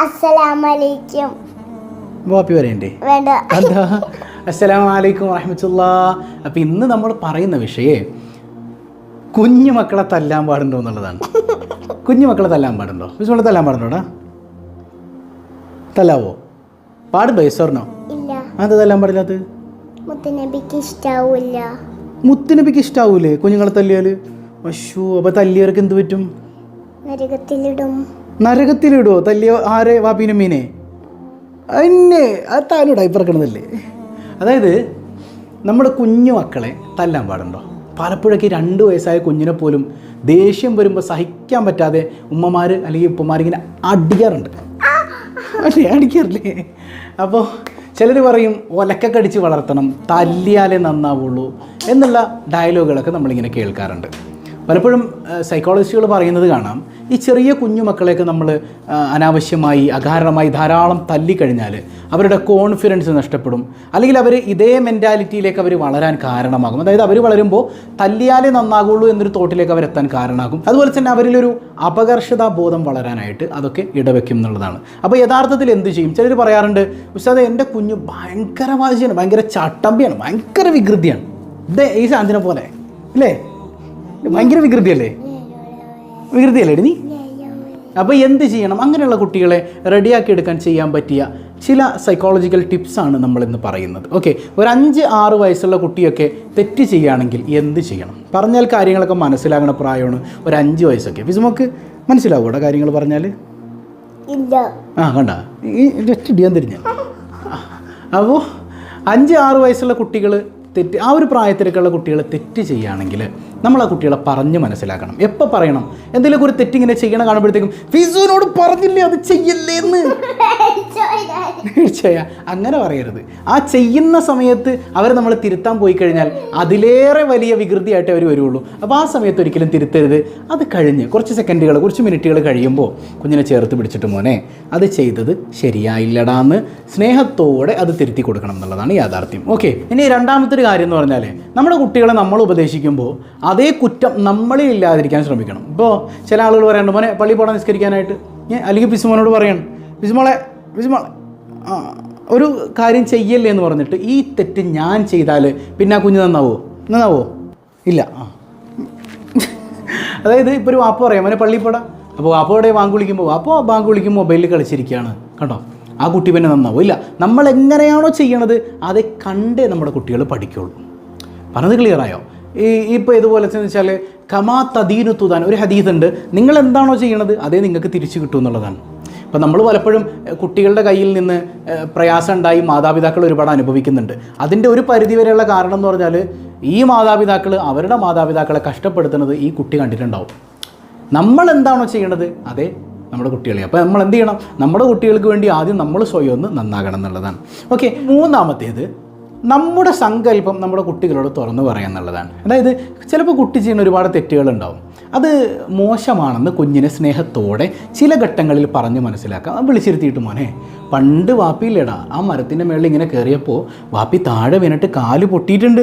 അസ്സലാമലൈക്കും. വാപ്പി വേണ്ട. എന്താ വറഹമത്തുള്ള. അപ്പം ഇന്ന് നമ്മൾ പറയുന്ന വിഷയേ കുഞ്ഞു മക്കളെ തല്ലാൻ പാടുണ്ടോ എന്നുള്ളതാണ്. കുഞ്ഞു മക്കളെ തല്ലാൻ പാടുണ്ടോ? വിശ്വളെ തല്ലാൻ പാടുണ്ടോടാ തല്ലാവോ? പാടുണ്ടോ ഇല്ല. അത് തല്ലാൻ പാടില്ലാത്ത? മുത്തനബിക്ക് ഇഷ്ടാവൂല മുത്തുനബിക്ക് ഇഷ്ടാവൂലേ കുഞ്ഞുങ്ങളെ തല്ലിയാൽ അശോ അപ്പോൾ തല്ലിയവർക്ക് എന്ത് പറ്റും? നരകത്തിലിടും. നരകത്തിലിടുവോ തല്ലിയ ആരെ വാപ്പിനും മീനെ? അന്നെ അത് താനും ഡൈപ്പറക്കണതല്ലേ അതായത് നമ്മുടെ കുഞ്ഞു മക്കളെ തല്ലാൻ പാടുണ്ടോ? പലപ്പോഴൊക്കെ രണ്ട് വയസ്സായ കുഞ്ഞിനെ പോലും ദേഷ്യം വരുമ്പോൾ സഹിക്കാൻ പറ്റാതെ ഉമ്മമാർ അല്ലെങ്കിൽ ഉപ്പമാർ ഇങ്ങനെ അടിക്കാറുണ്ട്. അല്ലേ? അടിക്കാറില്ലേ? അപ്പോൾ ചിലർ പറയും ഒലക്ക കടിച്ച് വളർത്തണം തല്ലിയാലേ നന്നാവുള്ളൂ എന്നുള്ള ഡയലോഗുകളൊക്കെ നമ്മളിങ്ങനെ കേൾക്കാറുണ്ട്. പലപ്പോഴും സൈക്കോളജിസ്റ്റുകൾ പറയുന്നത് കാണാം ഈ ചെറിയ കുഞ്ഞു മക്കളെയൊക്കെ നമ്മൾ അനാവശ്യമായി അകാരണമായി ധാരാളം തല്ലിക്കഴിഞ്ഞാൽ അവരുടെ കോൺഫിഡൻസ് നഷ്ടപ്പെടും. അല്ലെങ്കിൽ അവർ ഇതേ മെന്റാലിറ്റിയിലേക്ക് അവർ വളരാൻ കാരണമാകും. അതായത് അവർ വളരുമ്പോൾ തല്ലിയാലേ നന്നാകുള്ളൂ എന്നൊരു തോട്ടിലേക്ക് അവരെത്താൻ കാരണമാകും. അതുപോലെ തന്നെ അവരിലൊരു അപകർഷതാ ബോധം വളരാനായിട്ട് അതൊക്കെ ഇടവെക്കും എന്നുള്ളതാണ്. അപ്പോൾ യഥാർത്ഥത്തിൽ എന്ത് ചെയ്യും? ചിലർ പറയാറുണ്ട് ഉസ്താദ് എന്റെ കുഞ്ഞ് ഭയങ്കര വാശിയാണ് ഭയങ്കര ചട്ടമ്പിയാണ് ഭയങ്കര വികൃതിയാണ്. ഇതേ ഈ ശാന്തിനെ പോലെ അല്ലേ ഭയങ്കര വികൃതിയല്ലേ? വികൃതിയല്ലേ നീ? അപ്പോൾ എന്ത് ചെയ്യണം? അങ്ങനെയുള്ള കുട്ടികളെ റെഡിയാക്കി എടുക്കാൻ ചെയ്യാൻ പറ്റിയ ചില സൈക്കോളജിക്കൽ ടിപ്സാണ് നമ്മളിന്ന് പറയുന്നത്. ഓക്കെ ഒരു അഞ്ച് ആറ് വയസ്സുള്ള കുട്ടിയൊക്കെ തെറ്റ് ചെയ്യുകയാണെങ്കിൽ എന്ത് ചെയ്യണം? പറഞ്ഞാൽ കാര്യങ്ങളൊക്കെ മനസ്സിലാകണ പ്രായമാണ് ഒരു അഞ്ച് വയസ്സൊക്കെ. ഫിസുമോക്ക് മനസ്സിലാവൂടെ കാര്യങ്ങൾ പറഞ്ഞാൽ ഇല്ല. ആ കണ്ട. ഈ ജസ്റ്റ് ഇടിയാൻ തിരിഞ്ഞ. അപ്പോൾ അഞ്ച് ആറ് വയസ്സുള്ള കുട്ടികൾ തെറ്റ് ആ ഒരു പ്രായത്തിലേക്കുള്ള കുട്ടികൾ തെറ്റ് ചെയ്യുകയാണെങ്കിൽ നമ്മൾ ആ കുട്ടികളെ പറഞ്ഞ് മനസ്സിലാക്കണം. എപ്പോൾ പറയണം? എന്തെങ്കിലും ഒരു തെറ്റിങ്ങനെ ചെയ്യണ കാണുമ്പോഴത്തേക്കും ഫിസുവിനോട് പറഞ്ഞില്ലേ അത് ചെയ്യല്ലേ എന്ന് അങ്ങനെ പറയരുത്. ആ ചെയ്യുന്ന സമയത്ത് അവർ നമ്മൾ തിരുത്താൻ പോയി കഴിഞ്ഞാൽ അതിലേറെ വലിയ വികൃതിയായിട്ട് അവർ വരുള്ളൂ. അപ്പോൾ ആ സമയത്ത് ഒരിക്കലും തിരുത്തരുത്. അത് കഴിഞ്ഞ് കുറച്ച് സെക്കൻഡുകൾ കുറച്ച് മിനിറ്റുകൾ കഴിയുമ്പോൾ കുഞ്ഞിനെ ചേർത്ത് പിടിച്ചിട്ട് മോനെ അത് ചെയ്തത് ശരിയായില്ലടാന്ന് സ്നേഹത്തോടെ അത് തിരുത്തി കൊടുക്കണം എന്നുള്ളതാണ് യാഥാർത്ഥ്യം. ഓക്കെ ഇനി രണ്ടാമത്തെ ഒരു കാര്യം എന്ന് പറഞ്ഞാൽ നമ്മുടെ കുട്ടികളെ നമ്മൾ ഉപദേശിക്കുമ്പോൾ അതേ കുറ്റം നമ്മളിൽ ഇല്ലാതിരിക്കാൻ ശ്രമിക്കണം. ഇപ്പോൾ ചില ആളുകൾ പറയാനുണ്ട് മോനെ പള്ളി പോടാൻ നിസ്കരിക്കാനായിട്ട്. ഞാൻ അല്ലെങ്കിൽ പിസുമോനോട് പറയണം പിസുമോളെ പിസുമോളെ ഒരു കാര്യം ചെയ്യല്ലേ എന്ന് പറഞ്ഞിട്ട് ഈ തെറ്റ് ഞാൻ ചെയ്താൽ പിന്നെ ആ കുഞ്ഞ് നന്നാവോ? നന്നാവോ? ഇല്ല. അതായത് ഇപ്പോൾ ഒരു വാപ്പ പറയാം മോനെ പള്ളി പോടാ. അപ്പോൾ വാപ്പയുടെ ബാങ്ക് വിളിക്കുമ്പോൾ വാപ്പ ബാങ്ക് വിളിക്കുമ്പോൾ മൊബൈലിൽ കളിച്ചിരിക്കുകയാണ് കണ്ടോ? ആ കുട്ടി പിന്നെ നന്നാവും? ഇല്ല. നമ്മൾ എങ്ങനെയാണോ ചെയ്യണത് അതേ കണ്ടേ നമ്മുടെ കുട്ടികൾ പഠിക്കുള്ളൂ. പറഞ്ഞത് ക്ലിയറായോ ഈ ഇപ്പോൾ ഇതുപോലെ വെച്ചാൽ കമാ തദീനു തുതാൻ ഒരു ഹദീസ് ഉണ്ട്. നിങ്ങൾ എന്താണോ ചെയ്യണത് അതേ നിങ്ങൾക്ക് തിരിച്ചു കിട്ടും എന്നുള്ളതാണ്. ഇപ്പം നമ്മൾ പലപ്പോഴും കുട്ടികളുടെ കയ്യിൽ നിന്ന് പ്രയാസം ഉണ്ടായി മാതാപിതാക്കൾ ഒരുപാട് അനുഭവിക്കുന്നുണ്ട്. അതിന്റെ ഒരു പരിധിവരെയുള്ള കാരണം എന്ന് പറഞ്ഞാൽ ഈ മാതാപിതാക്കൾ അവരുടെ മാതാപിതാക്കളെ കഷ്ടപ്പെടുത്തുന്നത് ഈ കുട്ടി കണ്ടിട്ടുണ്ടാവും. നമ്മൾ എന്താണോ ചെയ്യണത് അതേ നമ്മുടെ കുട്ടികളെ. അപ്പോൾ നമ്മൾ എന്ത് ചെയ്യണം നമ്മുടെ കുട്ടികൾക്ക് വേണ്ടി ആദ്യം നമ്മൾ സ്വയം ഒന്ന് നന്നാകണം എന്നുള്ളതാണ്. ഓക്കെ മൂന്നാമത്തേത് നമ്മുടെ സങ്കല്പം നമ്മുടെ കുട്ടികളോട് തുറന്നു പറയുക എന്നുള്ളതാണ്. അതായത് ചിലപ്പോൾ കുട്ടി ചെയ്യുന്ന ഒരുപാട് തെറ്റുകളുണ്ടാവും. അത് മോശമാണെന്ന് കുഞ്ഞിനെ സ്നേഹത്തോടെ ചില ഘട്ടങ്ങളിൽ പറഞ്ഞ് മനസ്സിലാക്കാം. വിളിച്ചിരുത്തിയിട്ട് മോനെ പണ്ട് വാപ്പിയില്ലേടാ ആ മരത്തിന്റെ മേളിൽ ഇങ്ങനെ കയറിയപ്പോൾ വാപ്പി താഴെ വീണിട്ട് കാൽ പൊട്ടിയിട്ടുണ്ട്.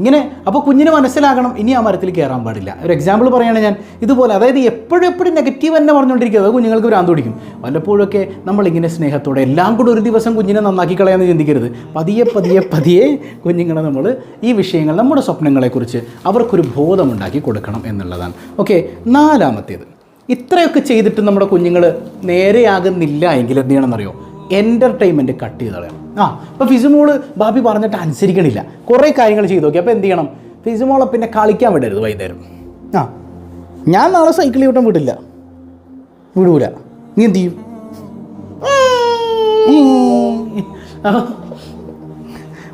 ഇങ്ങനെ അപ്പോൾ കുഞ്ഞിന് മനസ്സിലാകണം ഇനി ആ മരത്തിൽ കയറാൻ പാടില്ല. ഒരു എക്സാമ്പിൾ പറയുകയാണെങ്കിൽ ഞാൻ. ഇതുപോലെ അതായത് എപ്പോഴും എപ്പോഴും നെഗറ്റീവ് തന്നെ പറഞ്ഞുകൊണ്ടിരിക്കുക. അത് കുഞ്ഞുങ്ങൾക്ക് ഭ്രാന്ത് പിടിക്കും. വല്ലപ്പോഴൊക്കെ നമ്മളിങ്ങനെ സ്നേഹത്തോടെ എല്ലാം കൂടെ ഒരു ദിവസം കുഞ്ഞിനെ നന്നാക്കി കളയാന്ന് ചിന്തിക്കരുത്. പതിയെ പതിയെ പതിയെ കുഞ്ഞുങ്ങളെ നമ്മൾ ഈ വിഷയങ്ങൾ നമ്മുടെ സ്വപ്നങ്ങളെക്കുറിച്ച് അവർക്കൊരു ബോധമുണ്ടാക്കി കൊടുക്കണം എന്നുള്ളതാണ്. ഓക്കെ നാലാമത്തേത്. ഇത്രയൊക്കെ ചെയ്തിട്ട് നമ്മുടെ കുഞ്ഞുങ്ങൾ നേരെയാകുന്നില്ല എങ്കിൽ എന്ത് ചെയ്യണമെന്നറിയോ? എന്റർടൈൻമെന്റ് കട്ട് ചെയ്ത് കളയണം. ആ ഇപ്പോൾ ഫിസുമോൾ ബാബി പറഞ്ഞിട്ട് അനുസരിക്കണില്ല. കുറേ കാര്യങ്ങൾ ചെയ്തു നോക്കി. അപ്പോൾ എന്ത് ചെയ്യണം? ഫിസുമോളെ പിന്നെ കളിക്കാൻ വിടരുത് വൈകുന്നേരം. ആ ഞാൻ നാളെ സൈക്കിൾ ചവിട്ടാൻ വിടില്ല. വിടൂല. നീ എന്ത് ചെയ്യും?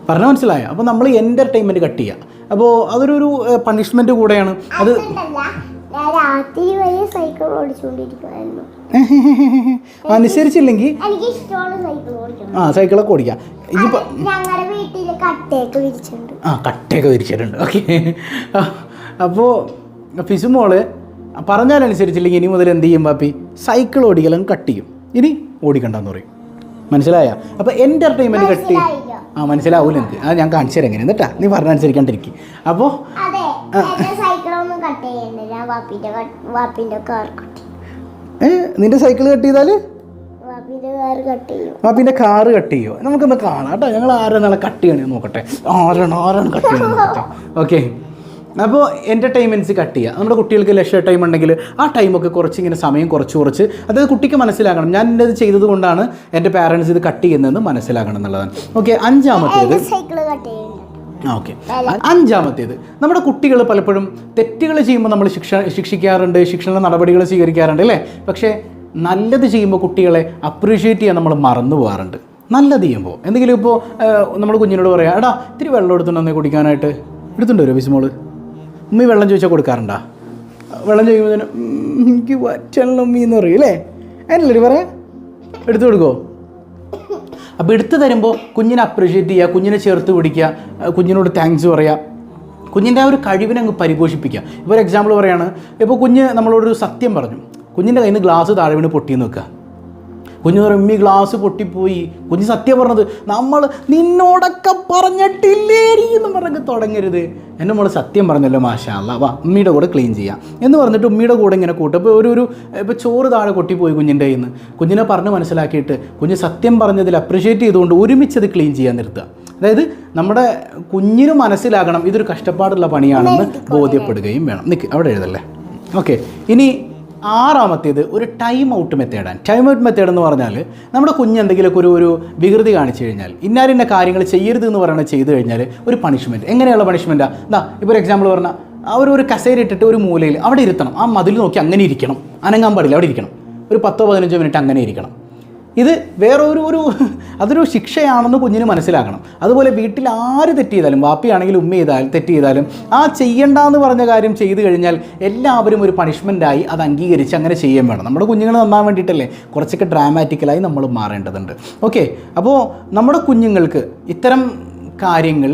പറഞ്ഞ മനസ്സിലായ? അപ്പോൾ നമ്മൾ എന്റർടൈൻമെന്റ് കട്ട് ചെയ്യുക അപ്പോൾ അതൊരു പണിഷ്മെന്റ് കൂടെയാണ്. അത് രാത്രി വരെ സൈക്കിൾ ഓടിച്ചുകൊണ്ടിരിക്കുമായിരുന്നു അനുസരിച്ചില്ലെങ്കിൽ ആ സൈക്കിളൊക്കെ ഓടിക്കാം. വിരിച്ചിട്ടുണ്ട്. ആ കട്ടയൊക്കെ വിരിച്ചിട്ടുണ്ട്. ഓക്കെ അപ്പോൾ ഫിസുമോൾ പറഞ്ഞാലനുസരിച്ചില്ലെങ്കിൽ ഇനി മുതൽ എന്ത് ചെയ്യും ബാപ്പി സൈക്കിൾ ഓടിക്കലും കട്ട് ചെയ്യും. ഇനി ഓടിക്കണ്ടെന്ന് പറയും. മനസ്സിലായ? അപ്പോൾ എന്റർടൈൻമെന്റ് കട്ട് ആ മനസ്സിലാവൂല എനിക്ക് ആ ഞാൻ കാണിച്ചു തരാം എങ്ങനെയാണ് കേട്ടാ നീ പറഞ്ഞനുസരിക്കാണ്ടിരിക്കും. അപ്പോൾ അതെ സൈക്കിളൊന്നും കട്ട് കാർ കട്ട് ഏ? നിന്റെ സൈക്കിൾ കട്ട് ചെയ്താൽ പിന്നെ കാറ് കട്ട് ചെയ്യോ. നമുക്കൊന്ന് കാണാം കേട്ടോ. ഞങ്ങൾ ആരാണ് നാളെ കട്ട് ചെയ്യണേ നോക്കട്ടെ. ആരാണ് ആരാണ് കട്ട് ചെയ്യണം ഓക്കെ. അപ്പോൾ എന്റർടൈൻമെന്റ്സ് കട്ട് ചെയ്യുക നമ്മുടെ കുട്ടികൾക്ക് ലക്ഷ്യ ടൈം ഉണ്ടെങ്കിൽ ആ ടൈമൊക്കെ കുറച്ച് ഇങ്ങനെ സമയം കുറച്ച് കുറച്ച് അതായത് കുട്ടിക്ക് മനസ്സിലാക്കണം ഞാൻ ഇത് ചെയ്തത് കൊണ്ടാണ് എന്റെ പാരൻസ് ഇത് കട്ട് ചെയ്യുന്നതെന്ന് മനസ്സിലാക്കണം എന്നുള്ളതാണ്. ഓക്കെ അഞ്ചാമത്തേത്. ഓക്കെ. അഞ്ചാമത്തേത് നമ്മുടെ കുട്ടികൾ പലപ്പോഴും തെറ്റുകൾ ചെയ്യുമ്പോൾ നമ്മൾ ശിക്ഷ ശിക്ഷിക്കാറുണ്ട് ശിക്ഷണ നടപടികൾ സ്വീകരിക്കാറുണ്ട് അല്ലേ? പക്ഷേ നല്ലത് ചെയ്യുമ്പോൾ കുട്ടികളെ അപ്രീഷിയേറ്റ് ചെയ്യാൻ നമ്മൾ മറന്നു പോകാറുണ്ട്. നല്ലത് ചെയ്യുമ്പോൾ എന്തെങ്കിലും ഇപ്പോൾ നമ്മൾ കുഞ്ഞിനോട് പറയാം എടാ ഇത്തിരി വെള്ളം എടുത്തുണ്ടോ കുടിക്കാനായിട്ട്. എടുത്തുണ്ടോ ഒരു ബിസ്മോൾ ഉമ്മി വെള്ളം ചോദിച്ചാൽ കൊടുക്കാറുണ്ടാ? വെള്ളം ചോദിക്കുമ്പോൾ എനിക്ക് വറ്റണം ഉമ്മി എന്ന് പറയും അല്ലേ? അതിനല്ലേ പറയാം? എടുത്തു കൊടുക്കുമോ അപ്പോൾ എടുത്തു തരുമ്പോൾ കുഞ്ഞിനെ അപ്രിഷ്യേറ്റ് ചെയ്യുക കുഞ്ഞിനെ ചേർത്ത് പിടിക്കുക കുഞ്ഞിനോട് താങ്ക്സ് പറയുക കുഞ്ഞിന്റെ ആ ഒരു കഴിവിനെ അങ്ങ് പരിപോഷിപ്പിക്കുക. ഇപ്പോൾ ഒരു എക്സാമ്പിൾ പറയുകയാണ് ഇപ്പോൾ കുഞ്ഞ് നമ്മളോടൊരു സത്യം പറഞ്ഞു. കുഞ്ഞിന്റെ കയ്യിൽ നിന്ന് ഗ്ലാസ് താഴെ വീണ് പൊട്ടിയെന്ന് വെക്കുക. കുഞ്ഞു റമ്മി ഗ്ലാസ് പൊട്ടിപ്പോയി. കുഞ്ഞ് സത്യം പറഞ്ഞത് നമ്മൾ നിന്നോടൊക്കെ പറഞ്ഞിട്ടില്ലേ എന്ന് പറഞ്ഞ് തുടങ്ങരുത്. എന്റെ മോൾ സത്യം പറഞ്ഞല്ലോ മാഷാല്ല വാ ഉമ്മിയുടെ കൂടെ ക്ലീൻ ചെയ്യാം. എന്ന് പറഞ്ഞിട്ട് ഉമ്മിയുടെ കൂടെ ഇങ്ങനെ കൂട്ടും. ഇപ്പോൾ ഒരു ഒരു ഇപ്പോൾ ചോറ് താഴെ കൊട്ടിപ്പോയി കുഞ്ഞിന്റെ കയ്യിൽ നിന്ന് കുഞ്ഞിനെ പറഞ്ഞ് മനസ്സിലാക്കിയിട്ട് കുഞ്ഞ് സത്യം പറഞ്ഞതിൽ അപ്രിഷ്യേറ്റ് ചെയ്തുകൊണ്ട് ഒരുമിച്ചത് അത് ക്ലീൻ ചെയ്യാൻ നിർത്തുക. അതായത് നമ്മുടെ കുഞ്ഞിന് മനസ്സിലാകണം ഇതൊരു കഷ്ടപ്പാടുള്ള പണിയാണെന്ന് ബോധ്യപ്പെടുകയും വേണം. നിൽക്ക് അവിടെ എഴുതല്ലേ? ഓക്കെ ഇനി ആറാമത്തേത് ഒരു ടൈം ഔട്ട് മെത്തേഡാണ് ടൈം ഔട്ട് മെത്തേഡ് എന്ന് പറഞ്ഞാൽ നമ്മുടെ കുഞ്ഞ് എന്തെങ്കിലുമൊക്കെ ഒരു ഒരു വികൃതി കാണിച്ചു കഴിഞ്ഞാൽ ഇന്നാരിന്ന കാര്യങ്ങൾ ചെയ്യരുത് എന്ന് പറയുന്നത് ചെയ്തു കഴിഞ്ഞാൽ ഒരു പണിഷ്മെന്റ് എങ്ങനെയുള്ള പണിഷ്മെന്റാണ് എന്താ ഇപ്പോൾ ഒരു എക്സാമ്പിൾ പറഞ്ഞാൽ അവർ ഒരു കസേര ഇട്ടിട്ട് ഒരു മൂലയിൽ അവിടെ ഇരുത്തണം. ആ മതിൽ നോക്കി അങ്ങനെ ഇരിക്കണം. അനങ്ങാൻ പാടില്ല അവിടെ ഇരിക്കണം. ഒരു പത്തോ പതിനഞ്ചോ മിനിറ്റ് അങ്ങനെ ഇരിക്കണം. ഇത് വേറൊരു ഒരു അതൊരു ശിക്ഷയാണെന്ന് കുഞ്ഞിന് മനസ്സിലാക്കണം അതുപോലെ വീട്ടിൽ ആര് തെറ്റ് ചെയ്താലും വാപ്പിയാണെങ്കിലും ഉമ്മ ചെയ്താലും തെറ്റ് ചെയ്താലും ആ ചെയ്യണ്ടെന്ന് പറഞ്ഞ കാര്യം ചെയ്തു കഴിഞ്ഞാൽ എല്ലാവരും ഒരു പണിഷ്മെന്റായി അത് അംഗീകരിച്ച് അങ്ങനെ ചെയ്യാൻ വേണം. നമ്മുടെ കുഞ്ഞുങ്ങൾ നന്നാൻ വേണ്ടിയിട്ടല്ലേ കുറച്ചൊക്കെ ഡ്രാമാറ്റിക്കലായി നമ്മൾ മാറേണ്ടതുണ്ട്. ഓക്കെ അപ്പോൾ നമ്മുടെ കുഞ്ഞുങ്ങൾക്ക് ഇത്തരം കാര്യങ്ങൾ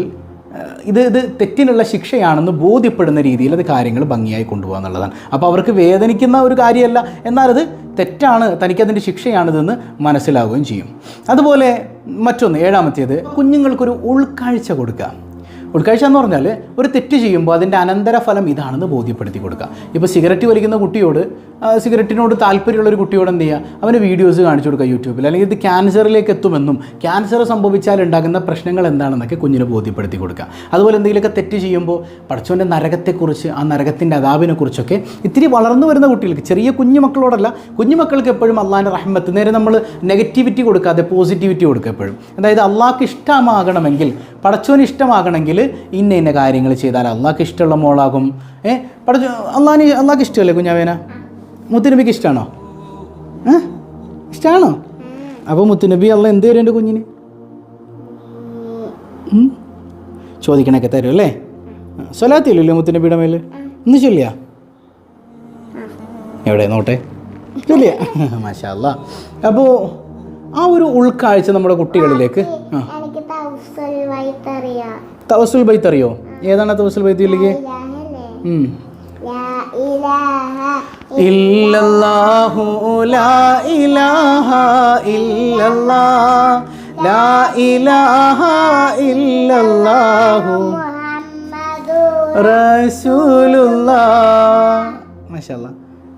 ഇത് ഇത് തെറ്റിനുള്ള ശിക്ഷയാണെന്ന് ബോധ്യപ്പെടുന്ന രീതിയിൽ അത് കാര്യങ്ങൾ ഭംഗിയായി കൊണ്ടുപോകുക എന്നുള്ളതാണ് അപ്പോൾ അവർക്ക് വേദനിക്കുന്ന ഒരു കാര്യമല്ല എന്നാലത് തെറ്റാണ് തനിക്കതിന്റെ ശിക്ഷയാണിതെന്ന് മനസ്സിലാവുകയും ചെയ്യും. അതുപോലെ മറ്റൊന്ന് ഏഴാമത്തേത് കുഞ്ഞുങ്ങൾക്കൊരു ഉൾക്കാഴ്ച കൊടുക്കുക. ഉൾക്കാഴ്ച എന്ന് പറഞ്ഞാൽ ഒരു തെറ്റ് ചെയ്യുമ്പോൾ അതിന്റെ അനന്തരഫലം ഇതാണെന്ന് ബോധ്യപ്പെടുത്തി കൊടുക്കുക. ഇപ്പോൾ സിഗരറ്റ് വലിക്കുന്ന കുട്ടിയോട് സിഗരറ്റിനോട് താല്പര്യമുള്ളൊരു കുട്ടിയോട് എന്ത് ചെയ്യുക? അവന് വീഡിയോസ് കാണിച്ചു കൊടുക്കുക യൂട്യൂബിൽ. അല്ലെങ്കിൽ ഇത് ക്യാൻസറിലേക്ക് എത്തുമെന്നും ക്യാൻസർ സംഭവിച്ചാൽ ഉണ്ടാകുന്ന പ്രശ്നങ്ങൾ എന്താണെന്നൊക്കെ കുഞ്ഞിന് ബോധ്യപ്പെടുത്തി കൊടുക്കുക. അതുപോലെ എന്തെങ്കിലുമൊക്കെ തെറ്റ് ചെയ്യുമ്പോൾ പഠിച്ചവന്റെ നരകത്തെക്കുറിച്ച് ആ നരകത്തിന്റെ അതാപിനെക്കുറിച്ചൊക്കെ ഇത്തിരി വളർന്നു വരുന്ന കുട്ടികൾക്ക് ചെറിയ കുഞ്ഞു മക്കളോടല്ല കുഞ്ഞു മക്കൾക്ക് എപ്പോഴും അള്ളാഹിന്റെ റഹ്മത്ത് നേരെ നമ്മൾ നെഗറ്റിവിറ്റി കൊടുക്കാതെ പോസിറ്റിവിറ്റി കൊടുക്കുക എപ്പോഴും. അതായത് അള്ളാഹ്ക്ക് ഇഷ്ടമാകണമെങ്കിൽ പടച്ചോന് ഇഷ്ടമാകണമെങ്കിൽ ഇന്ന ഇന്ന കാര്യങ്ങൾ ചെയ്താൽ അള്ളാഹ്ക്ക് ഇഷ്ടമുള്ള മോളാകും. ഏ? പഠിച്ചു അള്ളാഹിന് അള്ളാഹ്ക്ക് ഇഷ്ടമല്ലേ കുഞ്ഞാവേന? മുത്തുനബിക്ക് ഇഷ്ടമാണോ ഏ? ഇഷ്ടമാണോ അപ്പോൾ മുത്തുനബി അള്ള എന്ത് തരും എന്റെ കുഞ്ഞിന്? ചോദിക്കണൊക്കെ തരും അല്ലേ? സ്വലാത്തില്ലല്ലോ മുത്തുനബിയുടെ മേൽ ഇന്ന് ചൊല്ലിയാ? എവിടെ? നോട്ടെ? ചൊല്ലിയാ? മാഷല്ല അപ്പോൾ ആ ഒരു ഉൾക്കാഴ്ച നമ്മുടെ കുട്ടികളിലേക്ക്. ആ. തവസുൽ ബൈത്ത് അറിയോ? ഏതാണ് തവസുൽ ബൈത്ത് ഇല്ലെങ്കിൽ ഇല്ലല്ലാഹു ലാ ഇലാഹ ലാ ഇലാഹ ഇല്ലല്ലാഹു മാഷാല്ലാ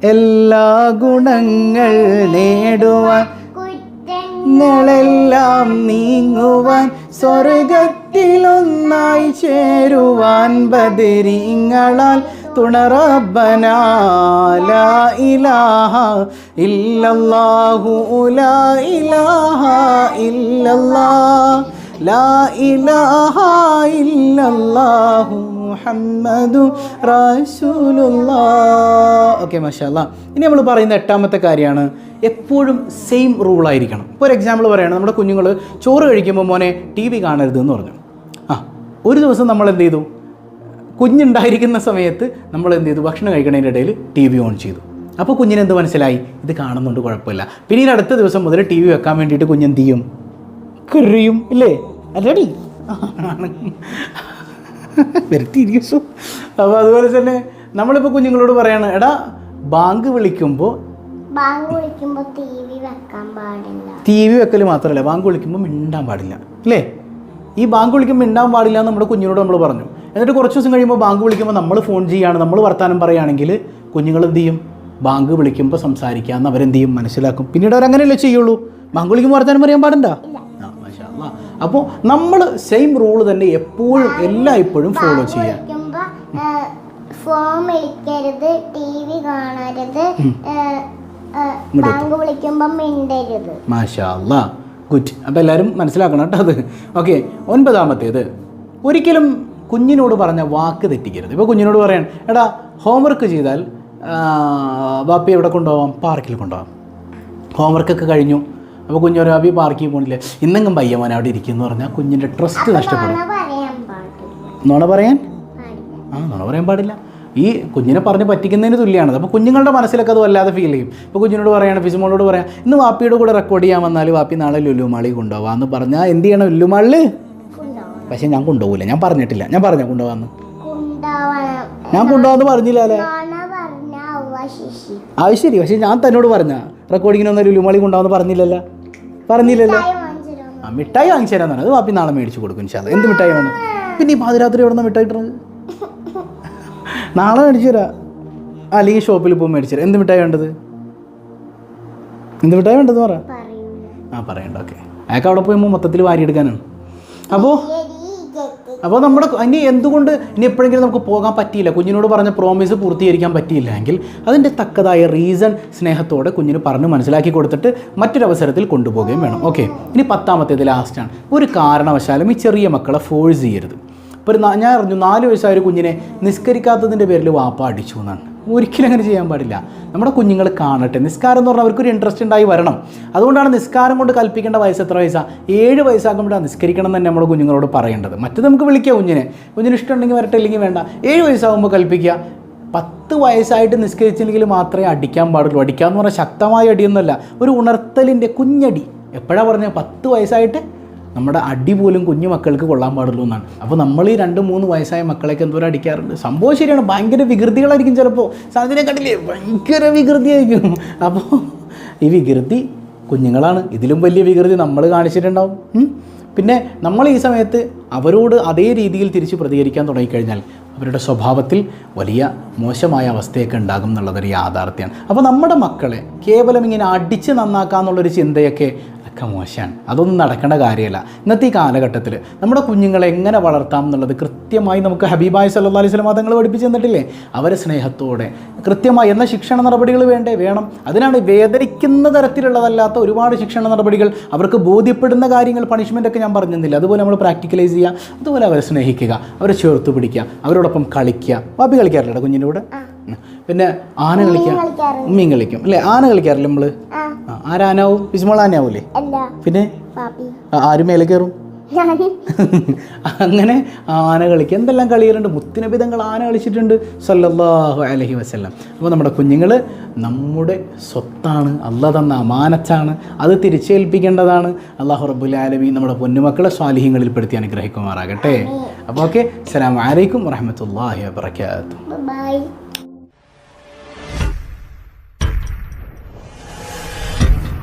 എല്ലാ ഗുണങ്ങൾ നേടുവാൻ കുറ്റങ്ങൾ നീങ്ങുവാൻ നീങ്ങുവാൻ സ്വർഗത്തിലൊന്നായി ചേരുവാൻ ബദരിങ്ങളാൽ ഇലാഹ ഇല്ലല്ലാഹു ലാ ഇലാഹ ഇല്ലല്ലാ ലാ ഇലാഹ മുഹമ്മദു റസൂലുള്ളാഹ്. ഓക്കെ മഷാല ഇനി നമ്മൾ പറയുന്ന എട്ടാമത്തെ കാര്യമാണ്. എപ്പോഴും സെയിം റൂളായിരിക്കണം ഇപ്പോൾ ഒരു എക്സാമ്പിൾ പറയുകയാണ് നമ്മുടെ കുഞ്ഞുങ്ങൾ ചോറ് കഴിക്കുമ്പോൾ മോനെ ടി വി കാണരുത് എന്ന് പറഞ്ഞു. ഒരു ദിവസം നമ്മൾ എന്ത് ചെയ്തു? കുഞ്ഞുണ്ടായിരിക്കുന്ന സമയത്ത് നമ്മൾ എന്ത് ചെയ്തു? ഭക്ഷണം കഴിക്കുന്നതിന്റെ ഇടയിൽ ടി വി ഓൺ ചെയ്തു. അപ്പോൾ കുഞ്ഞിന് എന്ത് മനസ്സിലായി? ഇത് കാണുന്നുണ്ട് കുഴപ്പമില്ല. പിന്നീട് അടുത്ത ദിവസം മുതൽ ടി വി വെക്കാൻ വേണ്ടിയിട്ട് കുഞ്ഞെന്ത് ചെയ്യും? കറിയും ഇല്ലേ? അല്ലടി. വരുത്തിയിരിക്കും അപ്പോൾ അതുപോലെ തന്നെ നമ്മളിപ്പോൾ കുഞ്ഞുങ്ങളോട് പറയാണ് എടാ ബാങ്ക് വിളിക്കുമ്പോൾ ടി വി വെക്കൽ മാത്രമല്ല ബാങ്ക് വിളിക്കുമ്പോൾ മിണ്ടാൻ പാടില്ല. അല്ലേ ഈ ബാങ്ക് വിളിക്കുമ്പോൾ മിണ്ടാൻ പാടില്ല എന്ന് നമ്മുടെ കുഞ്ഞിനോട് നമ്മൾ പറഞ്ഞു. എന്നിട്ട് കുറച്ച് ദിവസം കഴിയുമ്പോൾ ബാങ്ക് വിളിക്കുമ്പോൾ നമ്മൾ ഫോൺ ചെയ്യുകയാണ് നമ്മൾ വർത്തമാനം പറയുകയാണെങ്കിൽ കുഞ്ഞുങ്ങൾ എന്ത് ചെയ്യും? ബാങ്ക് വിളിക്കുമ്പോൾ സംസാരിക്കാമെന്ന് അവരെന്ത് ചെയ്യും? മനസ്സിലാക്കും. പിന്നീട് അവരങ്ങനെയല്ലേ ചെയ്യുള്ളൂ? ബാങ്ക് വിളിക്കുമ്പോൾ വർത്താനം പറയാൻ പാടണ്ട. അപ്പോൾ നമ്മൾ സെയിം റൂൾ തന്നെ എപ്പോഴും എല്ലാ ഇപ്പോഴും ഫോളോ ചെയ്യാം. ഫോൺ വിളിക്കരുത് ടി വി കാണരുത് ബാങ്ക് മിണ്ടരുത്. മാഷാ ഗുഡ് അപ്പോൾ എല്ലാവരും മനസ്സിലാക്കണം കേട്ടോ അത്. ഓക്കെ ഒൻപതാമത്തേത്. ഒരിക്കലും കുഞ്ഞിനോട് പറഞ്ഞ വാക്ക് തെറ്റിക്കരുത്. ഇപ്പോൾ കുഞ്ഞിനോട് പറയാൻ എടാ ഹോംവർക്ക് ചെയ്താൽ ബാപ്പി എവിടെ കൊണ്ടുപോകാം പാർക്കിൽ കൊണ്ടുപോകാം ഹോംവർക്കൊക്കെ കഴിഞ്ഞു. അപ്പോൾ കുഞ്ഞൊരു ബാപ്പി പാർക്കിൽ പോകണില്ല ഇന്നെങ്കിലും പയ്യമ്മൻ അവിടെ ഇരിക്കുന്നു എന്ന് പറഞ്ഞാൽ കുഞ്ഞിന്റെ ട്രസ്റ്റ് നഷ്ടപ്പെടും. നുണ പറയാൻ ആ നുണ പറയാൻ പാടില്ല. ഈ കുഞ്ഞിനെ പറഞ്ഞ് പറ്റിക്കുന്നതിന് തുല്യമാണ് അപ്പോൾ കുഞ്ഞുങ്ങളുടെ മനസ്സിലൊക്കെ അത് വല്ലാതെ ഫീൽ ചെയ്യും. ഇപ്പോൾ കുഞ്ഞിനോട് പറയാണ് ഫിസിമോളോട് പറയാം ഇന്ന് വാപ്പിയുടെ കൂടെ റെക്കോർഡ് ചെയ്യാൻ വന്നാൽ വാപ്പി നാളെ ലുലുമാളി കൊണ്ടുപോകാമെന്ന് പറഞ്ഞാൽ എന്ത് ചെയ്യണം ലുലുമാളിൽ കൊണ്ടുപോകണം പക്ഷേ ഞാൻ കൊണ്ടുപോകില്ല ഞാൻ പറഞ്ഞിട്ടില്ല. ഞാൻ പറഞ്ഞ കൊണ്ടുപോകാമെന്ന് കൊണ്ടുപോകണം ഞാൻ കൊണ്ടുപോകാമെന്ന് പറഞ്ഞില്ലല്ലേ അല്ലേ? അത് ശരി. പക്ഷേ ഞാൻ തന്നോട് പറഞ്ഞ റെക്കോർഡിങ്ങിന് വന്ന ലുലുമാളി കൊണ്ടുപോകാമെന്ന് പറഞ്ഞില്ലല്ലോ? പറഞ്ഞില്ലല്ലോ? ആ മിഠായി വാങ്ങിച്ചു തരാൻ അത് വാപ്പി നാളെ മേടിച്ചു കൊടുക്കും ഇൻഷാല്ല എന്ത് മിഠായി വേണം? പിന്നെ ഈ പാതിരാത്രി എവിടെ നിന്ന് മിഠായി ഇട്ടത് നാളെ മേടിച്ചു തരാം. അല്ലെങ്കിൽ ഷോപ്പിൽ പോകുമ്പോൾ മേടിച്ചു തരാം. എന്ത് മിഠായി വേണ്ടത്? എന്ത് മിഠായി വേണ്ടത് പറ. ആ പറയണ്ട ഓക്കെ. അയാൾക്ക് അവിടെ പോയി മൊത്തത്തിൽ വാരിയെടുക്കാനാണ്. അപ്പോൾ. അപ്പോൾ നമ്മുടെ ഇനി എന്തുകൊണ്ട് ഇനി എപ്പോഴെങ്കിലും നമുക്ക് പോകാൻ പറ്റിയില്ല? കുഞ്ഞിനോട് പറഞ്ഞ പ്രോമിസ് പൂർത്തീകരിക്കാൻ പറ്റിയില്ല എങ്കിൽ അതിന്റെ തക്കതായ റീസൺ സ്നേഹത്തോടെ കുഞ്ഞിന് പറഞ്ഞ് മനസ്സിലാക്കി കൊടുത്തിട്ട് മറ്റൊരവസരത്തിൽ കൊണ്ടുപോവുകയും വേണം. ഓക്കെ. ഇനി പത്താമത്തേത് ലാസ്റ്റാണ് ഒരു കാരണവശാലും ഈ ചെറിയ മക്കളെ ഫോഴ്സ് ചെയ്യരുത്. ഇപ്പോൾ ഒരു ഞാൻ അറിഞ്ഞു നാല് വയസ്സായ ഒരു കുഞ്ഞിനെ നിസ്കരിക്കാത്തതിന്റെ പേരിൽ വാപ്പ അടിച്ചു എന്നാണ്. ഒരിക്കലും അങ്ങനെ ചെയ്യാൻ പാടില്ല. നമ്മുടെ കുഞ്ഞുങ്ങൾ കാണട്ടെ. നിസ്കാരം എന്ന് പറഞ്ഞാൽ അവർക്കൊരു ഇൻട്രസ്റ്റ് ഉണ്ടായി വരണം. അതുകൊണ്ടാണ് നിസ്കാരം കൊണ്ട് കൽപ്പിക്കേണ്ട വയസ്സ് എത്ര വയസ്സാണ് ഏഴ് വയസ്സാകുമ്പോഴാണ് നിസ്കരിക്കണം എന്ന് തന്നെ നമ്മുടെ കുഞ്ഞുങ്ങളോട് പറയേണ്ടത്. മറ്റത് നമുക്ക് വിളിക്കാം കുഞ്ഞിനെ. കുഞ്ഞിന് ഇഷ്ടമുണ്ടെങ്കിൽ വരട്ടെ ഇല്ലെങ്കിൽ വേണ്ട. ഏഴ് വയസ്സാകുമ്പോൾ കൽപ്പിക്കുക. പത്ത് വയസ്സായിട്ട് നിസ്കരിച്ചില്ലെങ്കിൽ മാത്രമേ അടിക്കാൻ പാടുള്ളൂ. അടിക്കുക എന്ന് പറഞ്ഞാൽ ശക്തമായ അടിയൊന്നുമല്ല. ഒരു ഉണർത്തലിന്റെ കുഞ്ഞടി. എപ്പോഴാണ് പറഞ്ഞത്? പത്ത് വയസ്സായിട്ട് നമ്മുടെ അടി പോലും കുഞ്ഞു മക്കൾക്ക് കൊള്ളാൻ പാടുള്ളൂ എന്നാണ്. അപ്പോൾ നമ്മൾ ഈ രണ്ട് മൂന്ന് വയസ്സായ മക്കളെയൊക്കെ എന്തോരം അടിക്കാറുണ്ട്? സംഭവം ശരിയാണ്. ഭയങ്കര വികൃതികളായിരിക്കും ചിലപ്പോൾ സാധനം കണ്ടില്ലേ? ഭയങ്കര വികൃതിയായിരിക്കും. അപ്പോൾ ഈ വികൃതി കുഞ്ഞുങ്ങളാണ്. ഇതിലും വലിയ വികൃതി നമ്മൾ കാണിച്ചിട്ടുണ്ടാവും. പിന്നെ നമ്മൾ ഈ സമയത്ത് അവരോട് അതേ രീതിയിൽ തിരിച്ച് പ്രതികരിക്കാൻ തുടങ്ങിക്കഴിഞ്ഞാൽ അവരുടെ സ്വഭാവത്തിൽ വലിയ മോശമായ അവസ്ഥയൊക്കെ ഉണ്ടാകും എന്നുള്ളതൊരു യാഥാർത്ഥ്യമാണ്. അപ്പോൾ നമ്മുടെ മക്കളെ കേവലം ഇങ്ങനെ അടിച്ച് നന്നാക്കാന്നുള്ളൊരു ചിന്തയൊക്കെ ഒക്കെ മോശമാണ്. അതൊന്നും നടക്കേണ്ട കാര്യമല്ല. ഇന്നത്തെ ഈ കാലഘട്ടത്തിൽ നമ്മുടെ കുഞ്ഞുങ്ങളെ എങ്ങനെ വളർത്താം എന്നുള്ളത് കൃത്യമായി നമുക്ക് ഹബീബായ് സല്ലാ അലൈഹി സ്വലം തങ്ങൾ പഠിപ്പിച്ചു തന്നിട്ടില്ലേ? അവരെ സ്നേഹത്തോടെ കൃത്യമായി എന്ന ശിക്ഷണ നടപടികൾ വേണ്ടേ? വേണം. അതിനാണ് വേദനിക്കുന്ന തരത്തിലുള്ളതല്ലാത്ത ഒരുപാട് ശിക്ഷണ നടപടികൾ അവർക്ക് ബോധ്യപ്പെടുന്ന കാര്യങ്ങൾ പണിഷ്മെന്റ് ഒക്കെ ഞാൻ പറഞ്ഞിരുന്നില്ല. അതുപോലെ നമ്മൾ പ്രാക്ടിക്കലൈസ് ചെയ്യുക അതുപോലെ അവരെ സ്നേഹിക്കുക അവരെ ചേർത്ത് പിടിക്കുക അവരോടൊപ്പം കളിക്കുക. വാപ്പി കളിക്കാറില്ല കുഞ്ഞിന്റെ കൂടെ. പിന്നെ ആന കളിക്കാൻ. ഉമ്മയും കളിക്കും. അല്ലേ? ആന കളിക്കാറില്ല നമ്മൾ? ആരാനാവും വിസ്മോൾ ആനയാവൂലേ? പിന്നെ? ആരും മേലെ കയറും? അങ്ങനെ ആന കളിക്കുക എന്തെല്ലാം കളികളുണ്ട്? മുത്തിനബിതങ്ങൾ ആന കളിച്ചിട്ടുണ്ട്. സല്ലല്ലാഹു അലഹി വസല്ലം. അപ്പോൾ നമ്മുടെ കുഞ്ഞുങ്ങൾ നമ്മുടെ സ്വത്താണ്. അല്ല തന്ന അമാനത്താണ്. അത് തിരിച്ചേൽപ്പിക്കേണ്ടതാണ്. അള്ളാഹു റബ്ബുൽ ആലമി നമ്മുടെ പൊന്നുമക്കളെ സ്വാലിഹ്യങ്ങളിൽ പെടുത്തി അനുഗ്രഹിക്കുമാറാകട്ടെ. അപ്പോൾ ഓക്കെ സലാം അലൈക്കും വറഹമത്തല്ലാഹി വാത്തു